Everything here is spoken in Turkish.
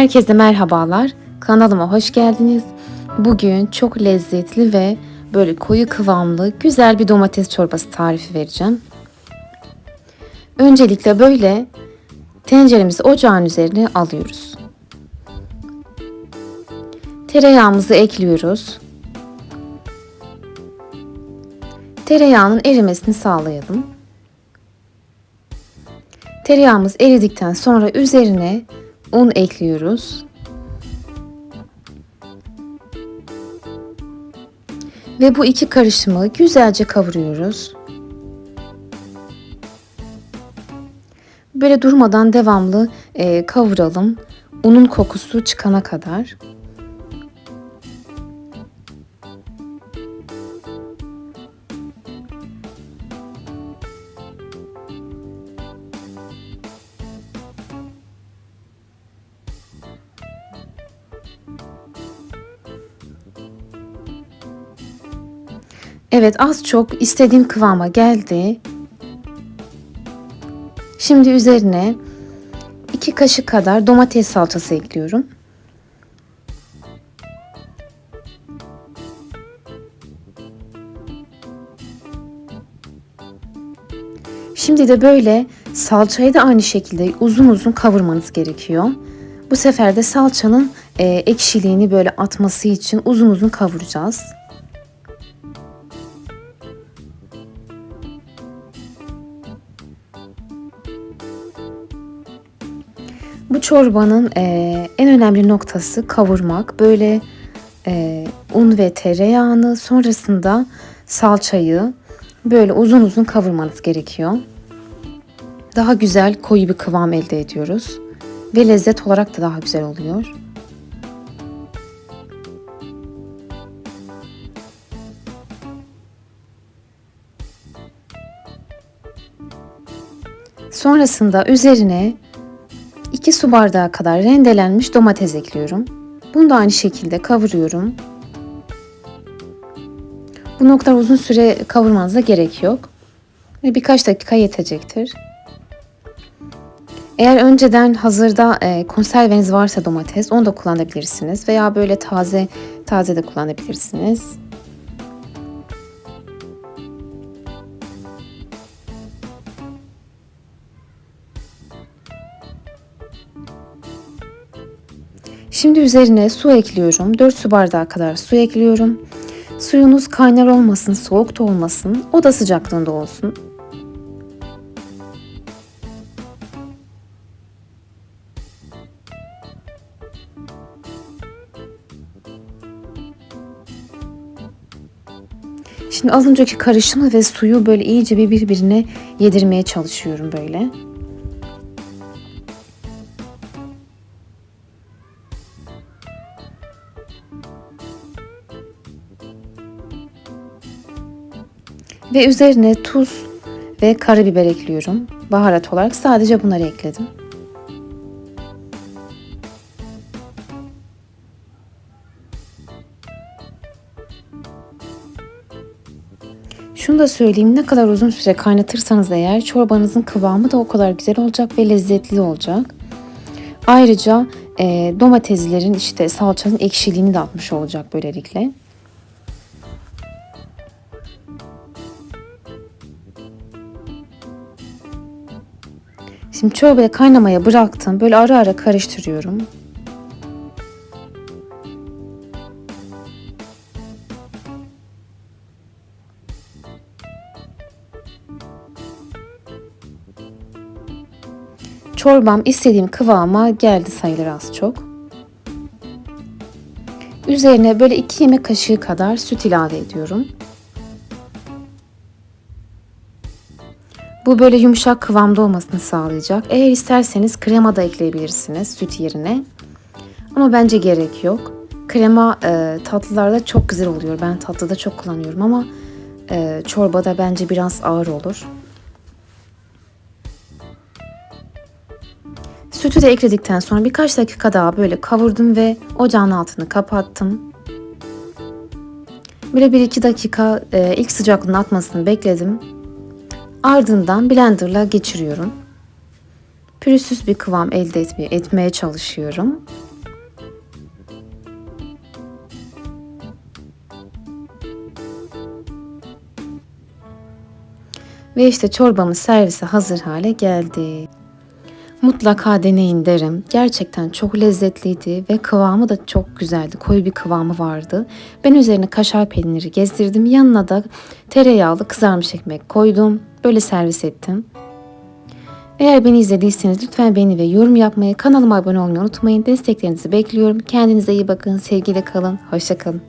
Herkese merhabalar. Kanalıma hoş geldiniz. Bugün çok lezzetli ve böyle koyu kıvamlı güzel bir domates çorbası tarifi vereceğim. Öncelikle böyle tenceremizi ocağın üzerine alıyoruz. Tereyağımızı ekliyoruz. Tereyağının erimesini sağlayalım. Tereyağımız eridikten sonra üzerine un ekliyoruz. Ve bu iki karışımı güzelce kavuruyoruz. Böyle durmadan devamlı e, kavuralım. Unun kokusu çıkana kadar. Evet az çok istediğim kıvama geldi. Şimdi üzerine 2 kaşık kadar domates salçası ekliyorum. Şimdi de böyle salçayı da aynı şekilde uzun uzun kavurmanız gerekiyor. Bu sefer de salçanın e, ekşiliğini böyle atması için uzun uzun kavuracağız. Çorbanın e, en önemli noktası kavurmak. Böyle e, un ve tereyağını sonrasında salçayı böyle uzun uzun kavurmanız gerekiyor. Daha güzel koyu bir kıvam elde ediyoruz. Ve lezzet olarak da daha güzel oluyor. Sonrasında üzerine 2 su bardağı kadar rendelenmiş domates ekliyorum. Bunu da aynı şekilde kavuruyorum. Bu noktalar uzun süre kavurmanıza gerek yok. Ve birkaç dakika yetecektir. Eğer önceden hazırda e, konserveniz varsa domates onu da kullanabilirsiniz. Veya böyle taze taze de kullanabilirsiniz. Şimdi üzerine su ekliyorum. 4 su bardağı kadar su ekliyorum. Suyunuz kaynar olmasın, soğuk da olmasın. Oda sıcaklığında olsun. Şimdi az önceki karışımı ve suyu böyle iyice bir birbirine yedirmeye çalışıyorum böyle. Ve üzerine tuz ve karabiber ekliyorum. Baharat olarak sadece bunları ekledim. Şunu da söyleyeyim ne kadar uzun süre kaynatırsanız eğer çorbanızın kıvamı da o kadar güzel olacak ve lezzetli olacak. Ayrıca e, domateslerin işte salçanın ekşiliğini de atmış olacak böylelikle. Şimdi çorbayı kaynamaya bıraktım. Böyle ara ara karıştırıyorum. Çorbam istediğim kıvama geldi sayılır az çok. Üzerine böyle 2 yemek kaşığı kadar süt ilave ediyorum. Bu böyle yumuşak kıvamda olmasını sağlayacak. Eğer isterseniz krema da ekleyebilirsiniz süt yerine. Ama bence gerek yok. Krema e, tatlılarda çok güzel oluyor. Ben tatlıda çok kullanıyorum ama e, çorbada bence biraz ağır olur. Sütü de ekledikten sonra birkaç dakika daha böyle kavurdum ve ocağın altını kapattım. Böyle bir iki dakika e, ilk sıcaklığını atmasını bekledim. Ardından blenderla geçiriyorum. Pürüzsüz bir kıvam elde etmeye, etmeye çalışıyorum. Ve işte çorbamız servise hazır hale geldi. Mutlaka deneyin derim. Gerçekten çok lezzetliydi ve kıvamı da çok güzeldi. Koyu bir kıvamı vardı. Ben üzerine kaşar peyniri gezdirdim. Yanına da tereyağlı kızarmış ekmek koydum. Böyle servis ettim. Eğer beni izlediyseniz lütfen beğeni ve yorum yapmayı, kanalıma abone olmayı unutmayın. Desteklerinizi bekliyorum. Kendinize iyi bakın, sevgiyle kalın, hoşça kalın.